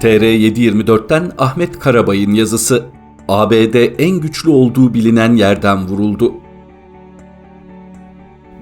TR724'ten Ahmet Karabay'ın yazısı. ABD en güçlü olduğu bilinen yerden vuruldu.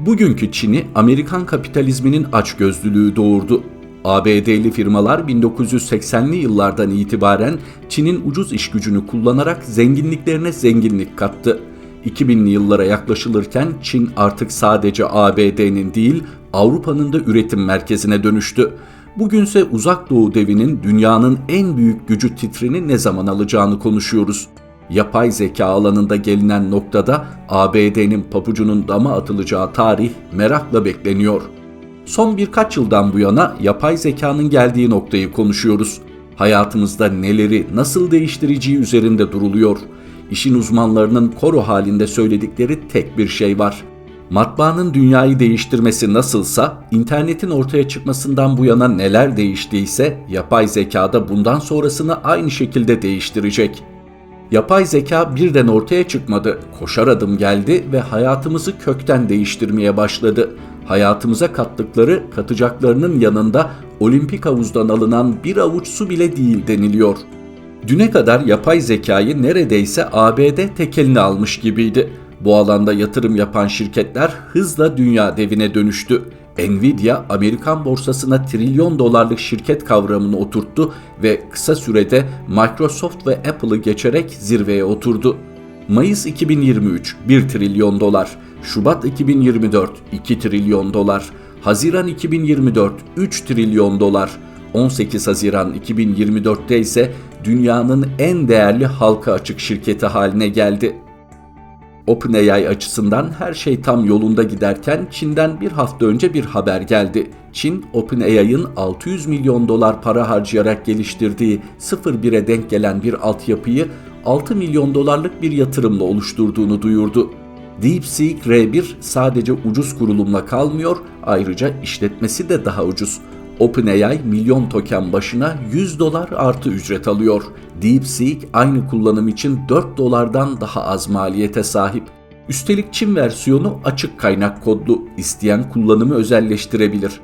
Bugünkü Çin'i Amerikan kapitalizminin açgözlülüğü doğurdu. ABD'li firmalar 1980'li yıllardan itibaren Çin'in ucuz iş gücünü kullanarak zenginliklerine zenginlik kattı. 2000'li yıllara yaklaşılırken Çin artık sadece ABD'nin değil Avrupa'nın da üretim merkezine dönüştü. Bugünse uzak doğu devinin dünyanın en büyük gücü titrini ne zaman alacağını konuşuyoruz. Yapay zeka alanında gelinen noktada ABD'nin papucunun dama atılacağı tarih merakla bekleniyor. Son birkaç yıldan bu yana yapay zekanın geldiği noktayı konuşuyoruz. Hayatımızda neleri nasıl değiştireceği üzerinde duruluyor. İşin uzmanlarının koro halinde söyledikleri tek bir şey var. Matbaanın dünyayı değiştirmesi nasılsa, internetin ortaya çıkmasından bu yana neler değiştiyse, yapay zekada bundan sonrasını aynı şekilde değiştirecek. Yapay zeka birden ortaya çıkmadı, koşar adım geldi ve hayatımızı kökten değiştirmeye başladı. Hayatımıza kattıkları, katacaklarının yanında olimpik havuzdan alınan bir avuç su bile değil deniliyor. Düne kadar yapay zekayı neredeyse ABD tekelini almış gibiydi. Bu alanda yatırım yapan şirketler hızla dünya devine dönüştü. Nvidia Amerikan borsasına trilyon dolarlık şirket kavramını oturttu ve kısa sürede Microsoft ve Apple'ı geçerek zirveye oturdu. Mayıs 2023 1 trilyon dolar, Şubat 2024 2 trilyon dolar, Haziran 2024 3 trilyon dolar, 18 Haziran 2024'te ise dünyanın en değerli halka açık şirketi haline geldi. OpenAI açısından her şey tam yolunda giderken Çin'den bir hafta önce bir haber geldi. Çin, OpenAI'ın 600 milyon dolar para harcayarak geliştirdiği 0.1'e denk gelen bir altyapıyı 6 milyon dolarlık bir yatırımla oluşturduğunu duyurdu. DeepSeek R1 sadece ucuz kurulumla kalmıyor, ayrıca işletmesi de daha ucuz. OpenAI milyon token başına 100 dolar artı ücret alıyor. DeepSeek aynı kullanım için 4 dolardan daha az maliyete sahip. Üstelik Çin versiyonu açık kaynak kodlu, isteyen kullanımı özelleştirebilir.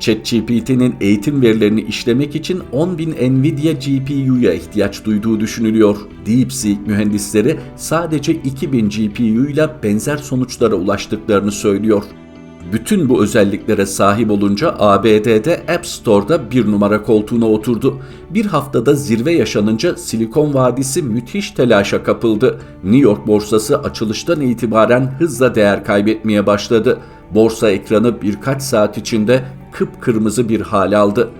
ChatGPT'nin eğitim verilerini işlemek için 10.000 Nvidia GPU'ya ihtiyaç duyduğu düşünülüyor. DeepSeek mühendisleri sadece 2000 GPU ile benzer sonuçlara ulaştıklarını söylüyor. Bütün bu özelliklere sahip olunca ABD'de App Store'da bir numara koltuğuna oturdu. Bir haftada zirve yaşanınca Silikon Vadisi müthiş telaşa kapıldı. New York borsası açılıştan itibaren hızla değer kaybetmeye başladı. Borsa ekranı birkaç saat içinde kıpkırmızı bir hal aldı.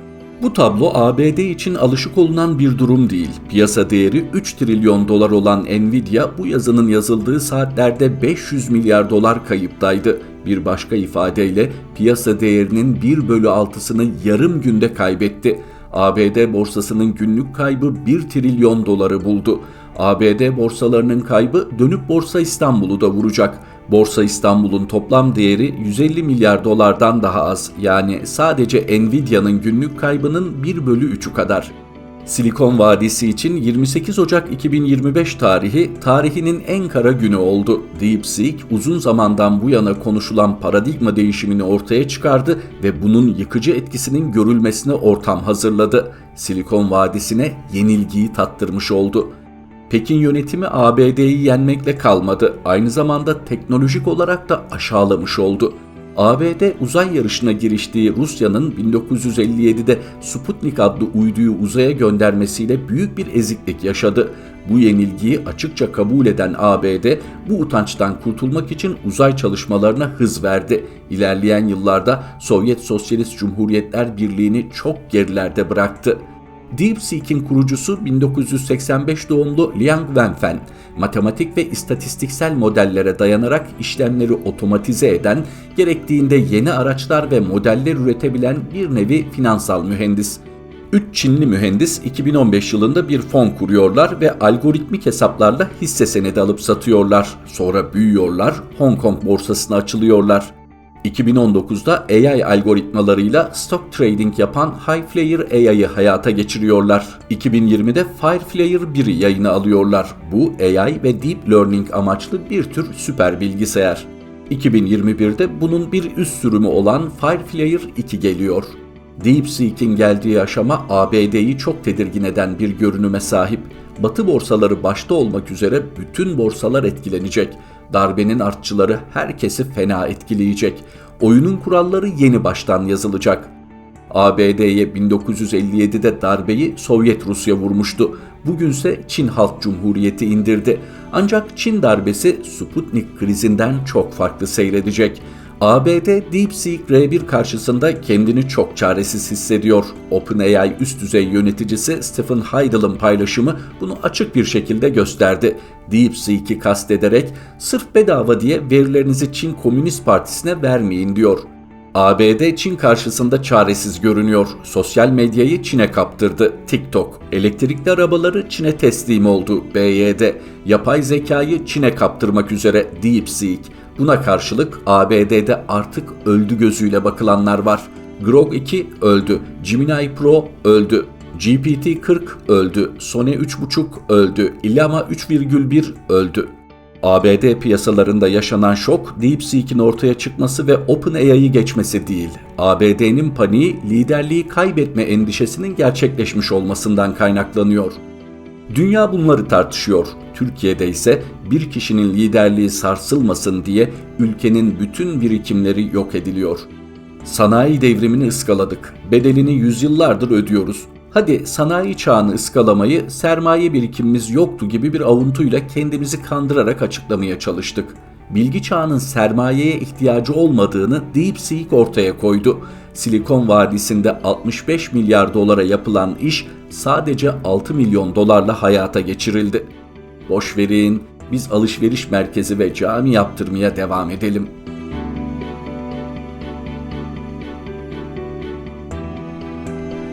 Bu tablo ABD için alışık olunan bir durum değil. Piyasa değeri 3 trilyon dolar olan Nvidia bu yazının yazıldığı saatlerde 500 milyar dolar kayıptaydı. Bir başka ifadeyle piyasa değerinin 1 bölü 6'sını yarım günde kaybetti. ABD borsasının günlük kaybı 1 trilyon doları buldu. ABD borsalarının kaybı dönüp Borsa İstanbul'u da vuracak. Borsa İstanbul'un toplam değeri 150 milyar dolardan daha az. Yani sadece Nvidia'nın günlük kaybının 1 bölü 3'ü kadar. Silikon Vadisi için 28 Ocak 2025 tarihi tarihinin en kara günü oldu. DeepSeek uzun zamandan bu yana konuşulan paradigma değişimini ortaya çıkardı ve bunun yıkıcı etkisinin görülmesine ortam hazırladı. Silikon Vadisi'ne yenilgiyi tattırmış oldu. Pekin yönetimi ABD'yi yenmekle kalmadı, aynı zamanda teknolojik olarak da aşağılamış oldu. ABD uzay yarışına giriştiği Rusya'nın 1957'de Sputnik adlı uyduyu uzaya göndermesiyle büyük bir eziklik yaşadı. Bu yenilgiyi açıkça kabul eden ABD bu utançtan kurtulmak için uzay çalışmalarına hız verdi. İlerleyen yıllarda Sovyet Sosyalist Cumhuriyetler Birliği'ni çok gerilerde bıraktı. DeepSeek'in kurucusu 1985 doğumlu Liang Wenfen, matematik ve istatistiksel modellere dayanarak işlemleri otomatize eden, gerektiğinde yeni araçlar ve modeller üretebilen bir nevi finansal mühendis. Üç Çinli mühendis 2015 yılında bir fon kuruyorlar ve algoritmik hesaplarla hisse senedi alıp satıyorlar. Sonra büyüyorlar, Hong Kong borsasına açılıyorlar. 2019'da AI algoritmalarıyla stock trading yapan Highflyer AI'yı hayata geçiriyorlar. 2020'de Fireflyer 1'i yayına alıyorlar. Bu AI ve Deep Learning amaçlı bir tür süper bilgisayar. 2021'de bunun bir üst sürümü olan Fireflyer 2 geliyor. DeepSeek'in geldiği aşama ABD'yi çok tedirgin eden bir görünüme sahip. Batı borsaları başta olmak üzere bütün borsalar etkilenecek. Darbenin artçıları herkesi fena etkileyecek. Oyunun kuralları yeni baştan yazılacak. ABD'ye 1957'de darbeyi Sovyet Rusya vurmuştu. Bugünse Çin Halk Cumhuriyeti indirdi. Ancak Çin darbesi Sputnik krizinden çok farklı seyredecek. ABD DeepSeek R1 karşısında kendini çok çaresiz hissediyor. OpenAI üst düzey yöneticisi Stephen Heidel'ın paylaşımı bunu açık bir şekilde gösterdi. DeepSeek'i kastederek sırf bedava diye verilerinizi Çin Komünist Partisi'ne vermeyin diyor. ABD Çin karşısında çaresiz görünüyor. Sosyal medyayı Çin'e kaptırdı. TikTok, elektrikli arabaları Çin'e teslim oldu. BYD, yapay zekayı Çin'e kaptırmak üzere DeepSeek. Buna karşılık ABD'de artık öldü gözüyle bakılanlar var. Grok 2 öldü, Gemini Pro öldü, GPT-40 öldü, Sony 3.5 öldü, Llama 3,1 öldü. ABD piyasalarında yaşanan şok DeepSeek'in ortaya çıkması ve OpenAI'yı geçmesi değil. ABD'nin paniği liderliği kaybetme endişesinin gerçekleşmiş olmasından kaynaklanıyor. Dünya bunları tartışıyor. Türkiye'de ise bir kişinin liderliği sarsılmasın diye ülkenin bütün birikimleri yok ediliyor. Sanayi devrimini ıskaladık. Bedelini yüzyıllardır ödüyoruz. Hadi sanayi çağını ıskalamayı sermaye birikimimiz yoktu gibi bir avuntuyla kendimizi kandırarak açıklamaya çalıştık. Bilgi çağının sermayeye ihtiyacı olmadığını DeepSeek ortaya koydu. Silikon Vadisi'nde 65 milyar dolara yapılan iş sadece 6 milyon dolarla hayata geçirildi. Boş verin, biz alışveriş merkezi ve cami yaptırmaya devam edelim.